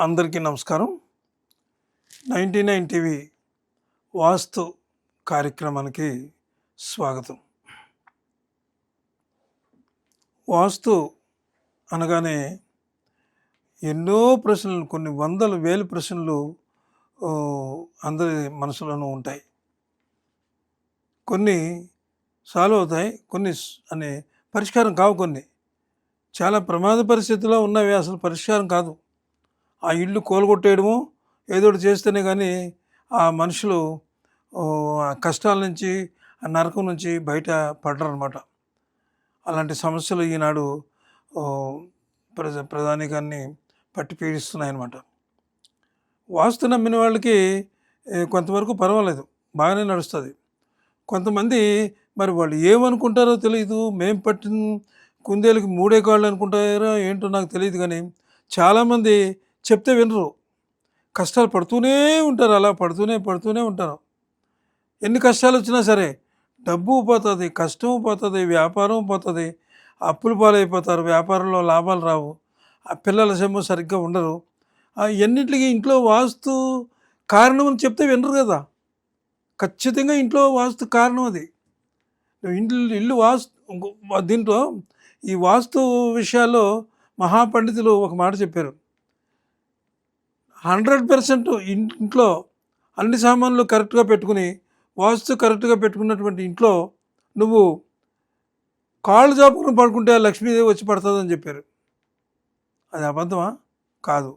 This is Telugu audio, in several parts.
అందరికీ నమస్కారం. నైంటీ నైన్ టీవీ వాస్తు కార్యక్రమానికి స్వాగతం. వాస్తు అనగానే ఎన్నో ప్రశ్నలు కొన్ని వందల వేల ప్రశ్నలు అందరి మనసులోనూ ఉంటాయి. కొన్ని సాల్వ్ అవుతాయి కొన్ని అనే పరిష్కారం కావు కొన్ని. చాలా ప్రమాద పరిస్థితిలో ఉన్నవి అసలు పరిష్కారం కాదు. ఆ ఇల్లు కోలుగొట్టేయడము ఏదో చేస్తేనే కానీ ఆ మనుషులు కష్టాల నుంచి ఆ నరకం నుంచి బయట పడరు అనమాట అలాంటి సమస్యలు ఈనాడు ప్రజ ప్రధానికాన్ని పట్టి పీడిస్తున్నాయన్నమాట. వాస్తు నమ్మిన వాళ్ళకి కొంతవరకు పర్వాలేదు. బాగానే నడుస్తుంది. కొంతమంది మరి వాళ్ళు ఏమనుకుంటారో తెలియదు మేము పట్టిన కుందేలకి మూడే కాళ్ళు అనుకుంటారో ఏంటో నాకు తెలియదు కానీ చాలామంది చెప్తే వినరు. కష్టాలు పడుతూనే ఉంటారు అలా పడుతూనే పడుతూనే ఉంటారు. ఎన్ని కష్టాలు వచ్చినా సరే డబ్బు పోతుంది కష్టం పోతుంది వ్యాపారం పోతుంది అప్పులు పాలైపోతారు వ్యాపారంలో లాభాలు రావు ఆ పిల్లల సొమ్ము సరిగ్గా ఉండరు. ఆ ఎన్నింటికి ఇంట్లో వాస్తు కారణం అని చెప్తే వినరు కదా. ఖచ్చితంగా ఇంట్లో వాస్తు కారణం అది. ఇంట్లో ఇల్లు వాస్తు దీంట్లో ఈ వాస్తు విషయాల్లో మహాపండితులు ఒక మాట చెప్పారు. హండ్రెడ్ పర్సెంట్ ఇంట్లో అన్ని సామాన్లు కరెక్ట్గా పెట్టుకుని వాస్తు కరెక్ట్గా పెట్టుకున్నటువంటి ఇంట్లో నువ్వు కాళ్ళు జాపుకుని పడుకుంటే లక్ష్మీదేవి వచ్చి పడుతుందని చెప్పారు. అది అబద్ధమా? కాదు.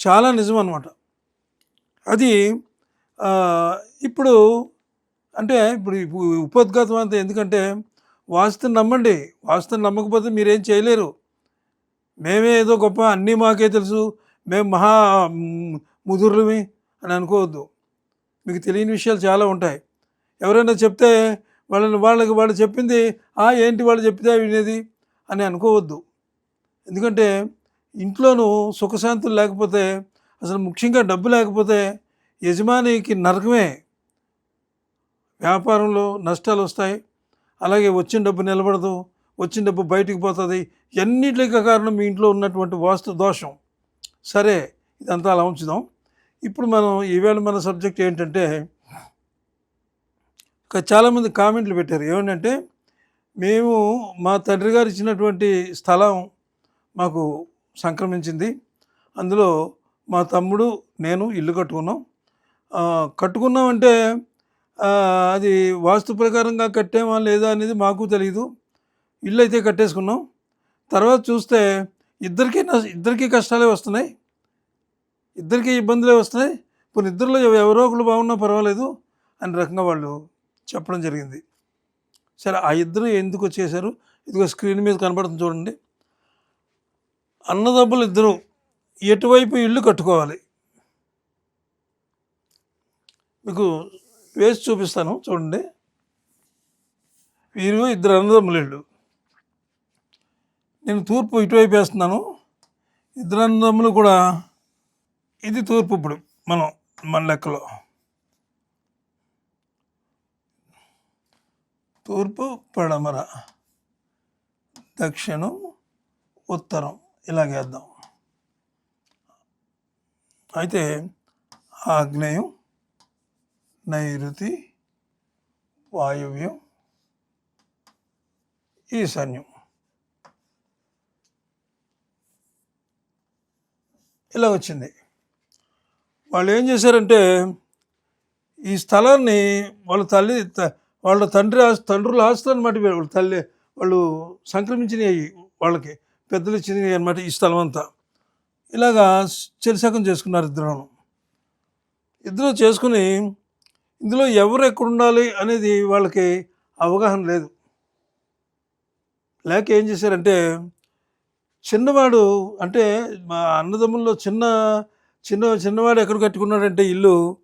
చాలా నిజం అనమాట అది ఇప్పుడు అంటే ఇప్పుడు ఈ ఉపోద్ఘాతం అంతా ఎందుకంటే వాస్తుని నమ్మండి. వాస్తుని నమ్మకపోతే మీరేం చేయలేరు. మేమే ఏదో గొప్ప అన్నీ మాకే తెలుసు. మేము మహా మ్, అని అనుకోవద్దు. మీకు తెలియని విషయాలు చాలా ఉంటాయి. ఎవరైనా చెప్తే వాళ్ళని వాళ్ళకి వాళ్ళు చెప్పింది ఆ ఏంటి వాళ్ళు చెప్తే వినేది అని అనుకోవద్దు. ఎందుకంటే ఇంట్లోనూ సుఖశాంతులు లేకపోతే అసలు ముఖ్యంగా డబ్బు లేకపోతే యజమానికి నరకమే. వ్యాపారంలో నష్టాలు వస్తాయి. అలాగే వచ్చిన డబ్బు నిలబడదు వచ్చిన డబ్బు బయటికి పోతుంది. ఎన్నిటికి కారణం మీ ఇంట్లో ఉన్నటువంటి వాస్తు దోషం. సరే ఇదంతా అలా ఉంచుదాం. ఇప్పుడు మనం ఈవేళ మన సబ్జెక్ట్ ఏంటంటే చాలామంది కామెంట్లు పెట్టారు. ఏమంటే మేము మా తండ్రి గారు ఇచ్చినటువంటి స్థలం మాకు సంక్రమించింది. అందులో మా తమ్ముడు నేను ఇల్లు కట్టుకున్నాం. కట్టుకున్నామంటే అది వాస్తు ప్రకారంగా కట్టామా లేదా అనేది మాకు తెలియదు ఇల్లు అయితే కట్టేసుకున్నాం. తర్వాత చూస్తే ఇద్దరికీ ఇద్దరికీ కష్టాలే వస్తున్నాయి. ఇద్దరికీ ఇబ్బందులే వస్తున్నాయి. ఇప్పుడు ఇద్దరిలో ఎవరో ఒకరు బాగున్నా పర్వాలేదు అని రకంగా వాళ్ళు చెప్పడం జరిగింది. సరే ఆ ఇద్దరు ఎందుకు వచ్చేసారు ఇదిగో స్క్రీన్ మీద కనబడుతుంది చూడండి. అన్నదమ్ములు ఇద్దరు ఎటువైపు ఇల్లు కట్టుకోవాలి? మీకు వేసి చూపిస్తాను చూడండి. వీరు ఇద్దరు అన్నదమ్ములు ఇల్లు నేను తూర్పు ఇటువైపు వేస్తున్నాను. ఇద్దరందములు కూడా ఇది తూర్పు ఇప్పుడు మనం మన లెక్కలో. తూర్పు పడమర దక్షిణం ఉత్తరం ఇలాగేద్దాం అయితే ఆగ్నేయం నైరుతి వాయువ్యం ఈశాన్యం. ఇలా వచ్చింది. వాళ్ళు ఏం చేశారంటే ఈ స్థలాన్ని వాళ్ళ తల్లి వాళ్ళ తండ్రి ఆస్తి తండ్రుల ఆస్తులు అనమాట వాళ్ళ తల్లి వాళ్ళు సంక్రమించినవి వాళ్ళకి పెద్దలు ఇచ్చినవి అనమాట ఈ స్థలం అంతా. ఇలాగా చెరిసకం చేసుకున్నారు ఇద్దరు. ఇద్దరు చేసుకుని ఇందులో ఎవరు ఎక్కడ ఉండాలి అనేది వాళ్ళకి అవగాహన లేదు. లేక ఏం చేశారంటే చిన్నవాడు అంటే మా అన్నదమ్ముల్లో చిన్న చిన్న చిన్నవాడు ఎక్కడ కట్టుకున్నాడంటే ఇల్లు?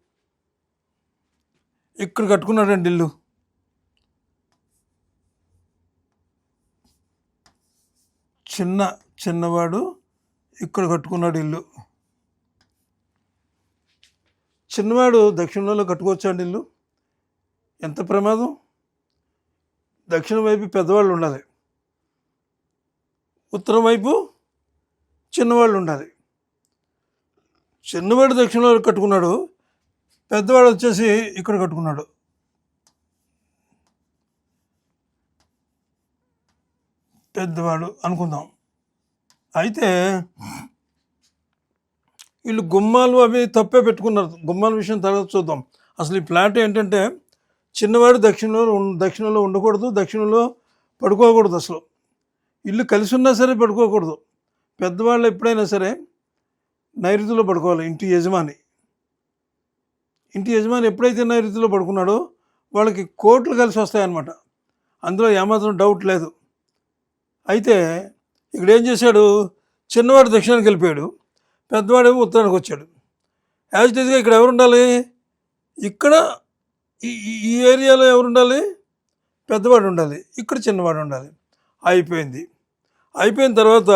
ఇక్కడ కట్టుకున్నాడండి ఇల్లు? చిన్న చిన్నవాడు ఇక్కడ కట్టుకున్నాడు ఇల్లు. చిన్నవాడు దక్షిణంలో కట్టుకోవచ్చా అండి ఇల్లు? ఎంత ప్రమాదం? దక్షిణం వైపు పెద్దవాళ్ళు ఉండాలి. ఉత్తరం వైపు చిన్నవాళ్ళు ఉండాలి. చిన్నవాడు దక్షిణంలో కట్టుకున్నాడు పెద్దవాడు వచ్చేసి ఇక్కడ కట్టుకున్నాడు. పెద్దవాడు అనుకుందాం. అయితే వీళ్ళు గుమ్మాలు అవి తప్పే పెట్టుకున్నారు. గుమ్మాల విషయం తర్వాత చూద్దాం. అసలు ఈ ప్లాట్ ఏంటంటే చిన్నవాడు దక్షిణంలో దక్షిణంలో ఉండకూడదు దక్షిణంలో పడుకోకూడదు అసలు. ఇల్లు కలిసి ఉన్నా సరే పడుకోకూడదు. పెద్దవాళ్ళు ఎప్పుడైనా సరే నైరుతిలో పడుకోవాలి ఇంటి యజమాని. ఇంటి యజమాని ఎప్పుడైతే నైరుతిలో పడుకున్నాడో వాళ్ళకి కోట్లు కలిసి వస్తాయన్నమాట. అందులో ఏమాత్రం డౌట్ లేదు. అయితే ఇక్కడ ఏం చేశాడు? చిన్నవాడు దక్షిణానికి వెళ్ళిపోయాడు. పెద్దవాడేమో ఉత్తరానికి వచ్చాడు. యాజ్ ఇట్ ఈస్గా ఇక్కడ ఎవరు ఉండాలి? ఇక్కడ ఈ- ఈ ఏరియాలో ఎవరు ఉండాలి? పెద్దవాడు ఉండాలి. ఇక్కడ చిన్నవాడు ఉండాలి. అయిపోయింది. అయిపోయిన తర్వాత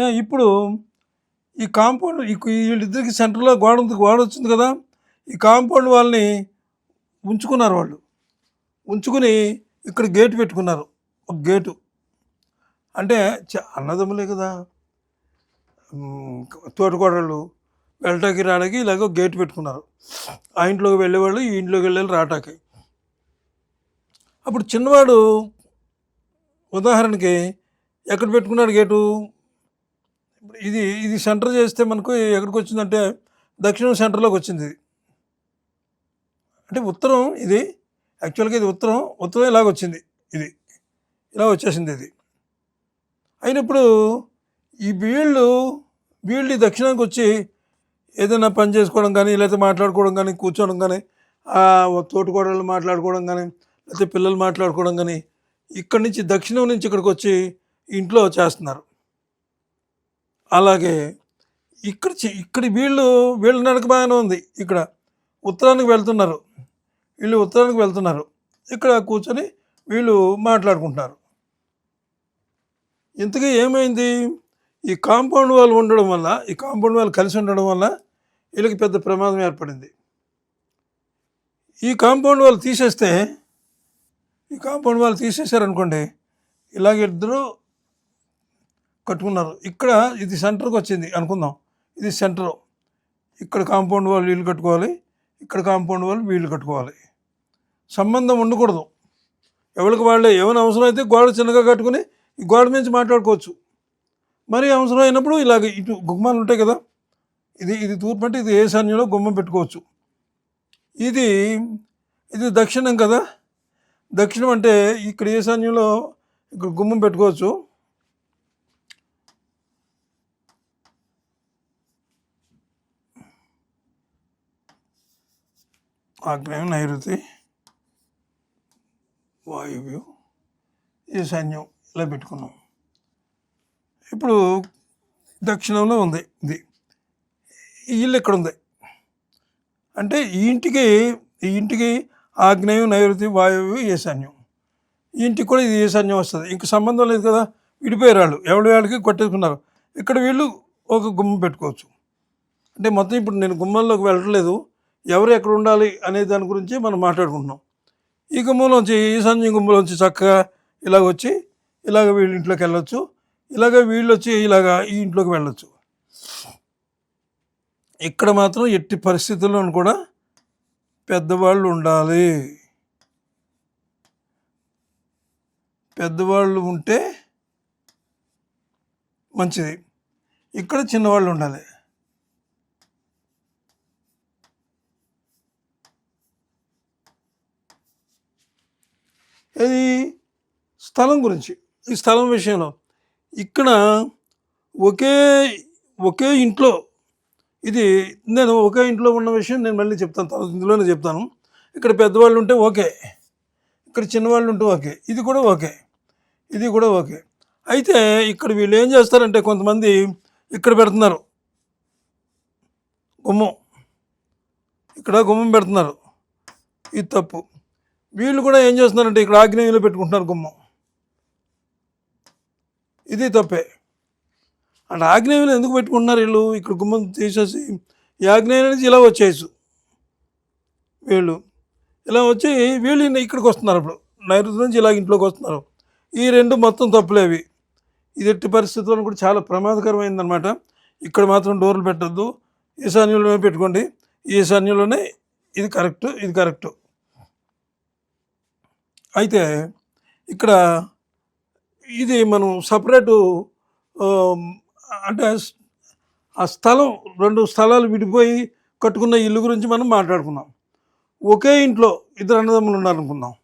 ఇప్పుడు ఈ కాంపౌండ్ వీళ్ళిద్దరికి సెంటర్లో గోడ గోడ వచ్చింది కదా ఈ కాంపౌండ్ వాళ్ళని ఉంచుకున్నారు వాళ్ళు. ఉంచుకుని ఇక్కడ గేటు పెట్టుకున్నారు ఒక గేటు. అంటే చ- అన్నదమ్ములే కదా. తోటకోడళ్ళు వెళ్ళటానికి రావడానికి ఇలాగ ఒక గేటు పెట్టుకున్నారు. ఆ ఇంట్లోకి వెళ్ళేవాళ్ళు ఈ ఇంట్లోకి వెళ్ళాలి రావటానికి. అప్పుడు చిన్నవాడు ఉదాహరణకి ఎక్కడ పెట్టుకున్నాడు గేటు? ఇది ఇది సెంటర్ చేస్తే మనకు ఎక్కడికి వచ్చిందంటే దక్షిణం సెంటర్లోకి వచ్చింది. అంటే ఉత్తరం ఇది యాక్చువల్గా ఇది ఉత్తరం ఉత్తరం ఇలాగ వచ్చింది ఇది. ఇలా వచ్చేసింది ఇది. అయినప్పుడు ఈ వీళ్ళు వీళ్ళు దక్షిణానికి వచ్చి ఏదైనా పని చేసుకోవడం కానీ లేకపోతే మాట్లాడుకోవడం కానీ కూర్చోవడం కానీ ఆ తోటికోడళ్ళు మాట్లాడుకోవడం కానీ లేకపోతే పిల్లలు మాట్లాడుకోవడం కానీ ఇక్కడి నుంచి దక్షిణం నుంచి ఇక్కడికి వచ్చి ఇంట్లో చేస్తున్నారు. అలాగే ఇక్కడ చి- ఇక్కడ వీళ్ళు వీళ్ళ నడక బాగానే ఉంది. ఇక్కడ ఉత్తరానికి వెళ్తున్నారు. వీళ్ళు ఉత్తరానికి వెళ్తున్నారు. ఇక్కడ కూర్చొని వీళ్ళు మాట్లాడుకుంటున్నారు. ఇంతకీ ఏమైంది? ఈ కాంపౌండ్ వాళ్ళు ఉండడం వల్ల ఈ కాంపౌండ్ వాళ్ళు కలిసి ఉండడం వల్ల వీళ్ళకి పెద్ద ప్రమాదం ఏర్పడింది. ఈ కాంపౌండ్ వాళ్ళు తీసేస్తే ఈ కాంపౌండ్ వాళ్ళు తీసేశారనుకోండి ఇలాగ ఇద్దరు కట్టుకున్నారు. ఇక్కడ ఇది సెంటర్కి వచ్చింది అనుకుందాం. ఇది సెంటర్. ఇక్కడ కాంపౌండ్ వాళ్ళు వీళ్ళు కట్టుకోవాలి ఇక్కడ కాంపౌండ్ వాళ్ళు వీళ్ళు కట్టుకోవాలి. సంబంధం ఉండకూడదు. ఎవరికి వాళ్ళే ఏమైనా అవసరం అయితే గోడ చిన్నగా కట్టుకుని ఈ గోడ నుంచి మాట్లాడుకోవచ్చు. మరి అవసరం అయినప్పుడు ఇలాగ ఇటు గుమ్మాలు ఉంటాయి కదా ఇది ఇది తూర్పు అంటే ఇది ఈశాన్యంలో గుమ్మం పెట్టుకోవచ్చు. ఇది ఇది దక్షిణం కదా దక్షిణం అంటే ఇక్కడ ఈశాన్యంలో ఇక్కడ గుమ్మం పెట్టుకోవచ్చు. ఆగ్నేయం నైరుతి వాయువ్యం ఈశాన్యం ఇలా పెట్టుకున్నాం. ఇప్పుడు దక్షిణంలో ఉంది ఇది. ఈ ఇల్లు ఇక్కడ ఉంది? అంటే ఈ ఇంటికి ఈ ఇంటికి ఆగ్నేయం నైరుతి వాయువు ఈశాన్యం. ఇంటికి కూడా ఇది ఈశాన్యం వస్తుంది. ఇంక సంబంధం లేదు కదా విడిపోయారు వాళ్ళు. ఎవరి వాళ్ళకి కొట్టేసుకున్నారు. ఇక్కడ వీళ్ళు ఒక గుమ్మం పెట్టుకోవచ్చు. అంటే మొత్తం ఇప్పుడు నేను గుమ్మంలోకి వెళ్ళట్లేదు. ఎవరు ఎక్కడ ఉండాలి అనే దాని గురించి మనం మాట్లాడుకుంటున్నాం. ఈ గుమ్మంలోంచి ఈశాన్య గుమ్మంలోంచి చక్కగా ఇలాగ వచ్చి ఇలాగ వీళ్ళ ఇంట్లోకి వెళ్ళొచ్చు. ఇలాగ వీళ్ళు వచ్చి ఇలాగ ఈ ఇంట్లోకి వెళ్ళొచ్చు. ఇక్కడ మాత్రం ఎట్టి పరిస్థితుల్లోనూ కూడా పెద్దవాళ్ళు ఉండాలి పెద్దవాళ్ళు ఉంటే మంచిది. ఇక్కడ చిన్నవాళ్ళు ఉండాలి ఇది స్థలం గురించి ఈ స్థలం విషయంలో. ఇక్కడ ఒకే ఒకే ఇంట్లో ఇది నేను ఒకే ఇంట్లో ఉన్న విషయం నేను మళ్ళీ చెప్తాను తర్వాత ఇందులోనే చెప్తాను. ఇక్కడ పెద్దవాళ్ళు ఉంటే ఓకే. ఇక్కడ చిన్నవాళ్ళు ఉంటే ఓకే. ఇది కూడా ఓకే. ఇది కూడా ఓకే. అయితే ఇక్కడ వీళ్ళు ఏం చేస్తారంటే కొంతమంది ఇక్కడ పెడుతున్నారు. గుమ్మం. ఇక్కడ గుమ్మం పెడుతున్నారు. ఇది తప్పు. వీళ్ళు కూడా ఏం చేస్తున్నారంటే ఇక్కడ ఆగ్నేయంలో పెట్టుకుంటున్నారు గుమ్మం. ఇది తప్పే. అంటే ఆగ్నేయులు ఎందుకు పెట్టుకుంటున్నారు వీళ్ళు? ఇక్కడ గుమ్మం తీసేసి ఈ ఆగ్నేయం నుంచి ఇలా వచ్చేయచ్చు. వీళ్ళు ఇలా వచ్చి వీళ్ళు ఇక్కడికి వస్తున్నారు ఇప్పుడు. నైరుతి నుంచి ఇలా ఇంట్లోకి వస్తున్నారు. ఈ రెండు మొత్తం తప్పులేవి. ఇది ఎట్టి పరిస్థితుల్లో కూడా చాలా ప్రమాదకరమైందనమాట ఇక్కడ మాత్రం డోర్లు పెట్టద్దు. ఈశాన్యంలోనే పెట్టుకోండి. ఈశాన్యంలోనే ఇది కరెక్ట్ ఇది కరెక్ట్. అయితే ఇక్కడ ఇది మనం సపరేటు అంటే ఆ స్థలం రెండు స్థలాలు విడిపోయి కట్టుకున్న ఇల్లు గురించి మనం మాట్లాడుకున్నాం. ఒకే ఇంట్లో ఇద్దరు అన్నదమ్ములు ఉన్నారనుకుందాం.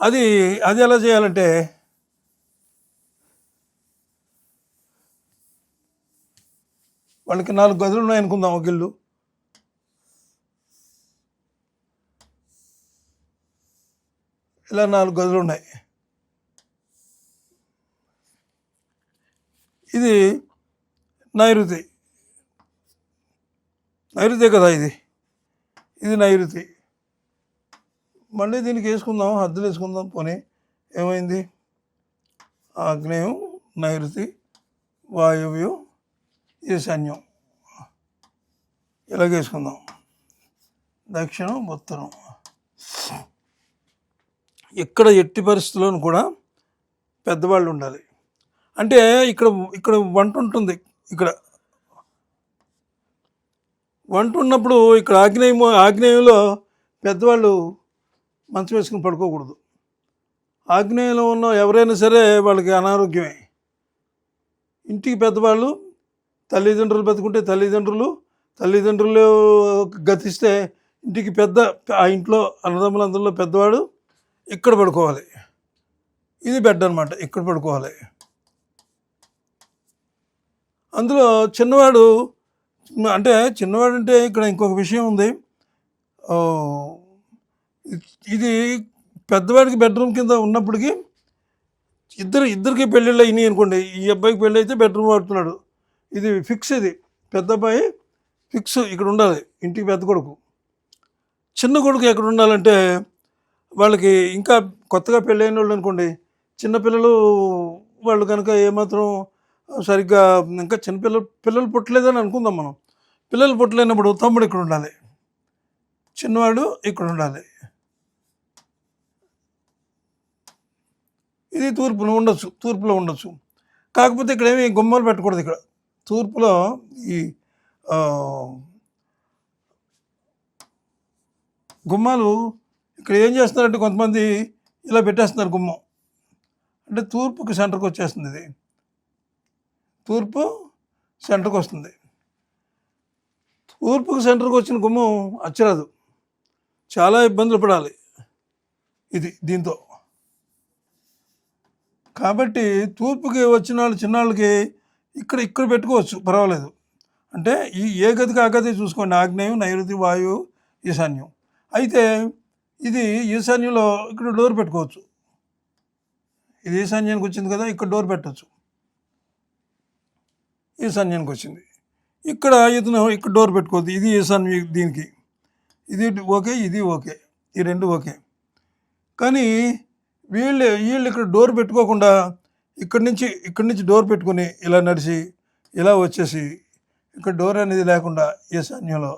అది అది ఎలా చేయాలంటే వాళ్ళకి నాలుగు గదులు ఉన్నాయనుకుందాం ఒక ఇల్లు. ఇలా నాలుగు గదులు ఉన్నాయి. ఇది నైరుతి. నైరుతే కదా ఇది? ఇది నైరుతి. మళ్ళీ దీనికి వేసుకుందాం హద్దులు వేసుకుందాం పోనీ. ఏమైంది? ఆగ్నేయం నైరుతి వాయువ్యం ఈశాన్యం. ఇలాగ వేసుకుందాం. దక్షిణం ఉత్తరం. ఇక్కడ ఎట్టి పరిస్థితుల్లోనూ కూడా పెద్దవాళ్ళు ఉండాలి. అంటే ఇక్కడ ఇక్కడ వంట ఉంటుంది. ఇక్కడ వంట ఉన్నప్పుడు ఇక్కడ ఆగ్నేయం ఆగ్నేయంలో పెద్దవాళ్ళు మంచం వేసుకుని పడుకోకూడదు. ఆగ్నేయంలో ఉన్న ఎవరైనా సరే వాళ్ళకి అనారోగ్యమే. ఇంటికి పెద్దవాళ్ళు తల్లిదండ్రులు బతుకుంటే తల్లిదండ్రులు తల్లిదండ్రులు గతిస్తే ఇంటికి పెద్ద ఆ ఇంట్లో అన్నదమ్ములందరిలో పెద్దవాడు ఇక్కడ పడుకోవాలి. ఇది బెడ్ అనమాట ఇక్కడ పడుకోవాలి. అందులో చిన్నవాడు అంటే చిన్నవాడు అంటే ఇక్కడ ఇంకొక విషయం ఉంది. ఇది పెద్దవాడికి బెడ్రూమ్ కింద ఉన్నప్పటికీ ఇద్దరు ఇద్దరికి పెళ్ళిళ్ళు అయినాయి అనుకోండి. ఈ అబ్బాయికి పెళ్ళి అయితే బెడ్రూమ్ వాడుతున్నాడు. ఇది ఫిక్స్ ఇది. పెద్ద అబ్బాయి ఫిక్స్ ఇక్కడ ఉండాలి. ఇంటికి పెద్ద కొడుకు. చిన్న కొడుకు ఎక్కడ ఉండాలంటే వాళ్ళకి ఇంకా కొత్తగా పెళ్ళైన వాళ్ళు అనుకోండి చిన్నపిల్లలు వాళ్ళు కనుక ఏమాత్రం సరిగ్గా ఇంకా చిన్నపిల్లలు పిల్లలు పుట్టలేదని అనుకుందాం మనం. పిల్లలు పుట్టలేనప్పుడు తమ్ముడు ఇక్కడ ఉండాలి. చిన్నవాడు ఇక్కడ ఉండాలి. ఇది తూర్పులో ఉండొచ్చు తూర్పులో ఉండొచ్చు. కాకపోతే ఇక్కడ ఏమి గుమ్మాలు పెట్టకూడదు ఇక్కడ. తూర్పులో ఈ గుమ్మాలు ఇక్కడ ఏం చేస్తున్నారంటే కొంతమంది ఇలా పెట్టేస్తున్నారు గుమ్మం. అంటే తూర్పుకి సెంటర్కి వచ్చేస్తుంది ఇది. తూర్పు సెంటర్కి వస్తుంది తూర్పుకి సెంటర్కి వచ్చిన గుమ్మం అచ్చరాదు. చాలా ఇబ్బందులు పడాలి ఇది దీంతో. కాబట్టి తూర్పుకి వచ్చిన వాళ్ళు చిన్నాళ్ళకి ఇక్కడ ఇక్కడ పెట్టుకోవచ్చు పర్వాలేదు. అంటే ఈ ఏ గదికి ఆ గది చూసుకోండి ఆగ్నేయం నైరుతి వాయువు ఈశాన్యం. అయితే ఇది ఈశాన్యంలో ఇక్కడ డోర్ పెట్టుకోవచ్చు. ఇది ఈశాన్యానికి వచ్చింది కదా ఇక్కడ డోర్ పెట్టచ్చు. ఈశాన్యానికి వచ్చింది. ఇక్కడ ఇతను ఇక్కడ డోర్ పెట్టుకోవద్దు. ఇది ఈశాన్య దీనికి. ఇది ఓకే ఇది ఓకే ఈ రెండు ఓకే. కానీ వీళ్ళు వీళ్ళు ఇక్కడ డోర్ పెట్టుకోకుండా ఇక్కడి నుంచి ఇక్కడి నుంచి డోర్ పెట్టుకుని ఇలా నడిచి ఇలా వచ్చేసి ఇక్కడ డోర్ అనేది లేకుండా ఈశాన్యంలో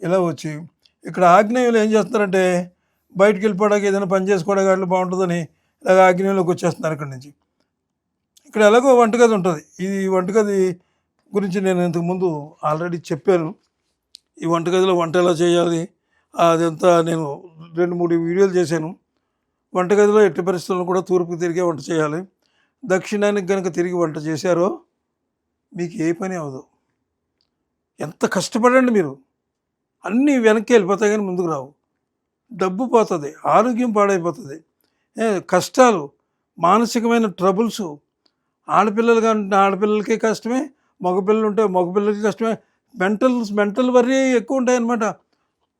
ఇలా వచ్చి ఇక్కడ ఆగ్నేయంలో ఏం చేస్తున్నారంటే బయటికి వెళ్ళిపోవడానికి ఏదైనా పని చేసుకోవడానికి అట్లా బాగుంటుందని ఇలాగ ఆగ్నేయంలోకి వచ్చేస్తున్నారు ఇక్కడి నుంచి. ఇక్కడ ఎలాగో వంటగది ఉంటుంది. ఇది వంటగది గురించి నేను ఇంతకుముందు ఆల్రెడీ చెప్పాను. ఈ వంటగదిలో వంట ఎలా చేయాలి అదంతా నేను రెండు మూడు వీడియోలు చేశాను. వంటగదిలో ఎట్టి పరిస్థితుల్లో కూడా తూర్పుకి తిరిగే వంట చేయాలి. దక్షిణానికి కనుక తిరిగి వంట చేశారో మీకు ఏ పని అవ్వదు ఎంత కష్టపడండి మీరు. అన్నీ వెనక్కి వెళ్ళిపోతాయి కానీ ముందుకు రావు. డబ్బు పోతుంది ఆరోగ్యం పాడైపోతుంది. కష్టాలు మానసికమైన ట్రబుల్స్ ఆడపిల్లలు కానీ ఆడపిల్లలకి కష్టమే మగపిల్లలు ఉంటే మగపిల్లలకి కష్టమే. మెంటల్ మెంటల్ వర్రీ ఎక్కువ ఉంటాయన్నమాట.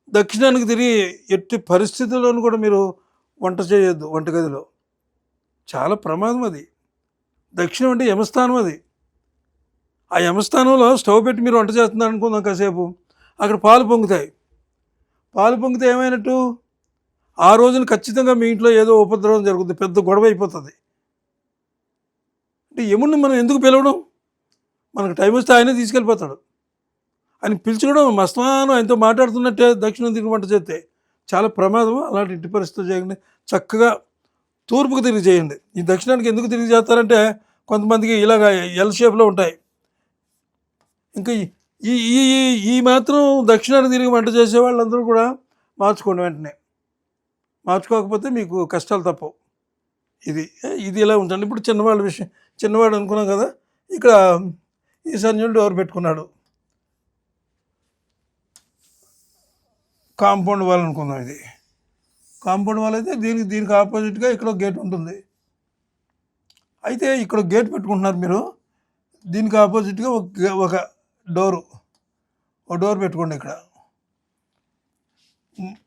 దక్షిణానికి తిరిగి ఎట్టి పరిస్థితుల్లోనూ కూడా మీరు వంట చేయొద్దు వంటగదిలో. చాలా ప్రమాదం అది. దక్షిణం అంటే యమస్థానం అది. ఆ యమస్థానంలో స్టవ్ పెట్టి మీరు వంట చేస్తున్నారు అనుకుందాం కాసేపు. అక్కడ పాలు పొంగుతాయి. పాలు పొంగితే ఏమైనట్టు? ఆ రోజున ఖచ్చితంగా మీ ఇంట్లో ఏదో ఉపద్రవం జరుగుతుంది పెద్ద గొడవ అయిపోతుంది. అంటే యముడిని మనం ఎందుకు పిలవడం? మనకు టైం వస్తే ఆయనే తీసుకెళ్ళిపోతాడు. ఆయన పిలుచుకోవడం మస్తానం ఆయనతో మాట్లాడుతున్నట్టే దక్షిణం తిరిగి వంట చేస్తే. చాలా ప్రమాదం అలాంటి ఇంటి పరిస్థితులు చేయకండి చక్కగా తూర్పుకు తిరిగి చేయండి. ఈ దక్షిణానికి ఎందుకు తిరిగి చేస్తారంటే కొంతమందికి ఇలాగ ఎల్ షేప్లో ఉంటాయి. ఇంకా ఈ- ఈ ఈ ఈ- ఈ మాత్రం దక్షిణానికి తిరిగి వంట చేసే వాళ్ళందరూ కూడా మార్చుకోండి వెంటనే. మార్చుకోకపోతే మీకు కష్టాలు తప్పవు. ఇది ఇది ఇలా ఉంచండి ఇప్పుడు చిన్నవాళ్ళ విషయం. చిన్నవాడు అనుకున్నాం కదా ఇక్కడ ఈశాన్యుడు డోర్ పెట్టుకున్నాడు? కాంపౌండ్ వాల్ అనుకుందాం ఇది. కాంపౌండ్ వాల్ అయితే దీనికి దీనికి ఆపోజిట్గా ఇక్కడ ఒక గేట్ ఉంటుంది. అయితే ఇక్కడ గేట్ పెట్టుకుంటున్నారు మీరు. దీనికి ఆపోజిట్గా ఒక గే- ఒక డోరు. ఒక డోర్ పెట్టుకోండి ఇక్కడ.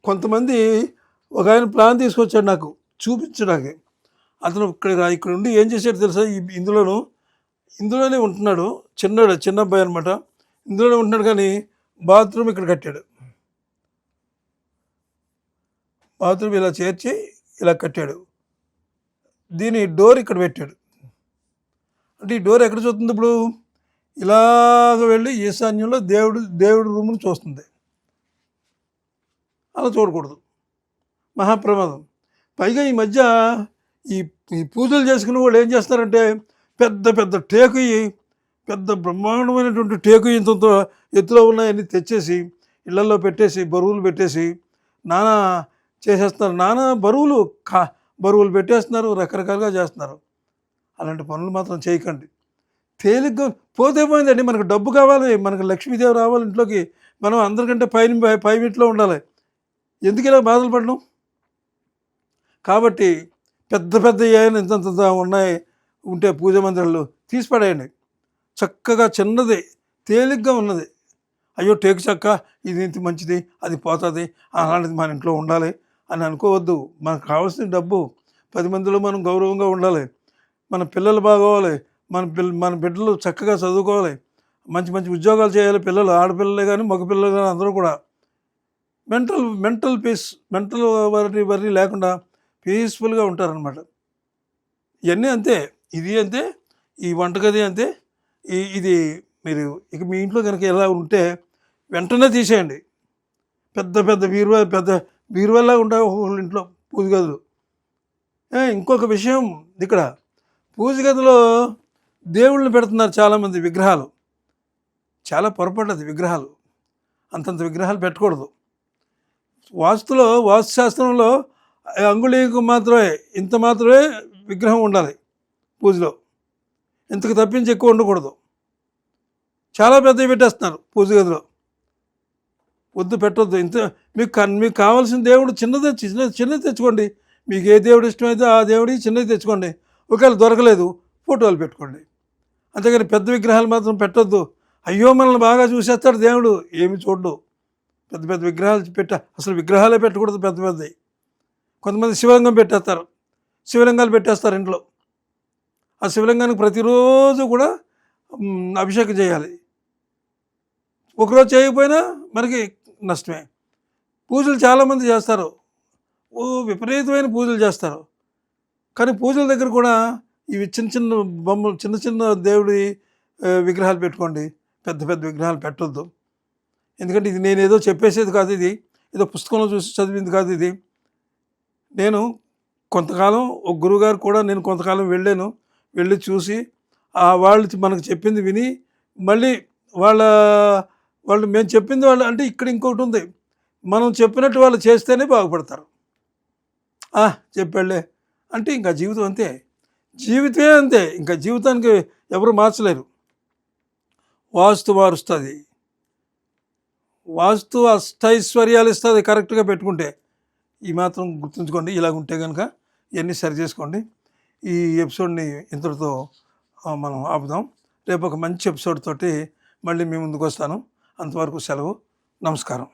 కొంతమంది ఒక ఆయన ప్లాన్ తీసుకొచ్చాడు నాకు చూపించడానికి. అతను ఇక్కడ ఇక్కడ ఉండి ఏం చేశాడు తెలుసా? ఈ- ఇందులోను ఇందులోనే ఉంటున్నాడు చిన్నాడు చిన్న అబ్బాయి అనమాట ఇందులోనే ఉంటున్నాడు కానీ బాత్రూమ్ ఇక్కడ కట్టాడు. బాత్రూమ్ ఇలా చేర్చి ఇలా కట్టాడు. దీని డోర్ ఇక్కడ పెట్టాడు. అంటే ఈ డోర్ ఎక్కడ చూస్తుంది ఇప్పుడు? ఇలాగ వెళ్ళి ఈశాన్యంలో దేవుడు దేవుడి రూమ్ను చూస్తుంది. అలా చూడకూడదు. మహాప్రమాదం. పైగా ఈ మధ్య ఈ ఈ పూజలు చేసుకునే వాళ్ళు ఏం చేస్తారంటే పెద్ద పెద్ద టేకు పెద్ద బ్రహ్మాండమైనటువంటి టేకు ఇంత ఎత్తులో ఉన్నాయని తెచ్చేసి ఇళ్ళలో పెట్టేసి బరువులు పెట్టేసి నానా చేసేస్తున్నారు. నానా బరువులు కా బరువులు పెట్టేస్తున్నారు రకరకాలుగా చేస్తున్నారు. అలాంటి పనులు మాత్రం చేయకండి. తేలిగ్గా పోతే పోయిందండి. మనకు డబ్బు కావాలి మనకు లక్ష్మీదేవి రావాలి ఇంట్లోకి మనం అందరికంటే పైన పై- పై ఇంట్లో ఉండాలి. ఎందుకు ఇలా బాధలు పడడం? కాబట్టి పెద్ద పెద్ద ఏమైనా ఇంతంత ఉన్నాయి ఉంటే పూజ మందిరాలు తీసి పడేయండి. చక్కగా చిన్నది తేలిగ్గా ఉన్నది. అయ్యో టేకు చెక్క ఇది ఇంత మంచిది అది పోతుంది అలాంటిది మన ఇంట్లో ఉండాలి అని అనుకోవద్దు. మనకు కావాల్సిన డబ్బు పది మందిలో మనం గౌరవంగా ఉండాలి. మన పిల్లలు బాగోవాలి మన పిల్ల మన బిడ్డలు చక్కగా చదువుకోవాలి మంచి మంచి ఉద్యోగాలు చేయాలి పిల్లలు ఆడపిల్లలే కానీ మగపిల్లలు కానీ అందరూ కూడా. మెంటల్ మెంటల్ పీస్ మెంటల్ వరి వరి లేకుండా పీస్ఫుల్గా ఉంటారనమాట ఇవన్నీ అంతే ఇది అంతే ఈ వంటగది అంతే ఈ ఇది మీరు ఇక మీ ఇంట్లో కనుక ఎలా ఉంటే వెంటనే తీసేయండి. పెద్ద పెద్ద బీరువా పెద్ద బీరువాలా ఉంటాయి ఒక్కొక్కళ్ళ ఇంట్లో పూజ గదులు. ఇంకొక విషయం ఇక్కడ పూజ గదిలో దేవుళ్ళని పెడుతున్నారు చాలామంది విగ్రహాలు. చాలా పొరపడ్డది విగ్రహాలు. అంతంత విగ్రహాలు పెట్టకూడదు. వాస్తులో వాస్తుశాస్త్రంలో అంగుళీకు మాత్రమే ఇంత మాత్రమే విగ్రహం ఉండాలి పూజలో. ఇంతకు తప్పించి ఎక్కువ ఉండకూడదు. చాలా పెద్దవి పెట్టేస్తున్నారు పూజ గదిలో. వద్దు పెట్టొద్దు. ఇంత మీకు కన్- మీకు కావాల్సిన దేవుడు చిన్నది చిన్న చిన్నది తెచ్చుకోండి. మీకు ఏ దేవుడు ఇష్టమైతే ఆ దేవుడికి చిన్నది తెచ్చుకోండి. ఒకవేళ దొరకలేదు ఫోటోలు పెట్టుకోండి. అంతేగాని పెద్ద విగ్రహాలు మాత్రం పెట్టొద్దు. అయ్యో మనల్ని బాగా చూసేస్తాడు దేవుడు. ఏమి చూడు పెద్ద పెద్ద విగ్రహాలు పెట్ట అసలు విగ్రహాలే పెట్టకూడదు పెద్ద పెద్దవి. కొంతమంది శివలింగం పెట్టేస్తారు. శివలింగాలు పెట్టేస్తారు ఇంట్లో. ఆ శివలింగానికి ప్రతిరోజు కూడా అభిషేకం చేయాలి. ఒకరోజు చేయకపోయినా మనకి నష్టమే. పూజలు చాలామంది చేస్తారు. ఓ విపరీతమైన పూజలు చేస్తారు. కానీ పూజల దగ్గర కూడా ఇవి చిన్న చిన్న బొమ్మలు చిన్న చిన్న దేవుడి విగ్రహాలు పెట్టుకోండి. పెద్ద పెద్ద విగ్రహాలు పెట్టొద్దు. ఎందుకంటే ఇది నేను ఏదో చెప్పేసేది కాదు ఇది. ఏదో పుస్తకంలో చూసి చదివింది కాదు ఇది. నేను కొంతకాలం ఒక గురువుగారు కూడా నేను కొంతకాలం వెళ్ళాను. వెళ్ళి చూసి వాళ్ళు మనకు చెప్పింది విని మళ్ళీ వాళ్ళ వాళ్ళు మేము చెప్పింది వాళ్ళు అంటే ఇక్కడ ఇంకొకటి ఉంది. మనం చెప్పినట్టు వాళ్ళు చేస్తేనే బాగుపడతారు. "ఆ, చెప్పాడులే. అంటే ఇంకా జీవితం అంతే. జీవితమే అంతే. ఇంకా జీవితానికి ఎవరు మార్చలేరు. వాస్తు మారుస్తుంది వాస్తు అష్టైశ్వర్యాలు ఇస్తుంది కరెక్ట్గా పెట్టుకుంటే. ఈ మాత్రం గుర్తుంచుకోండి ఇలాగ ఉంటే కనుక ఇవన్నీ సరి చేసుకోండి. ఈ ఎపిసోడ్ని ఇంతటితో మనం ఆపుదాం. రేపు ఒక మంచి ఎపిసోడ్ తోటి మళ్ళీ మీ ముందుకు వస్తాను. అంతవరకు సెలవు. నమస్కారం.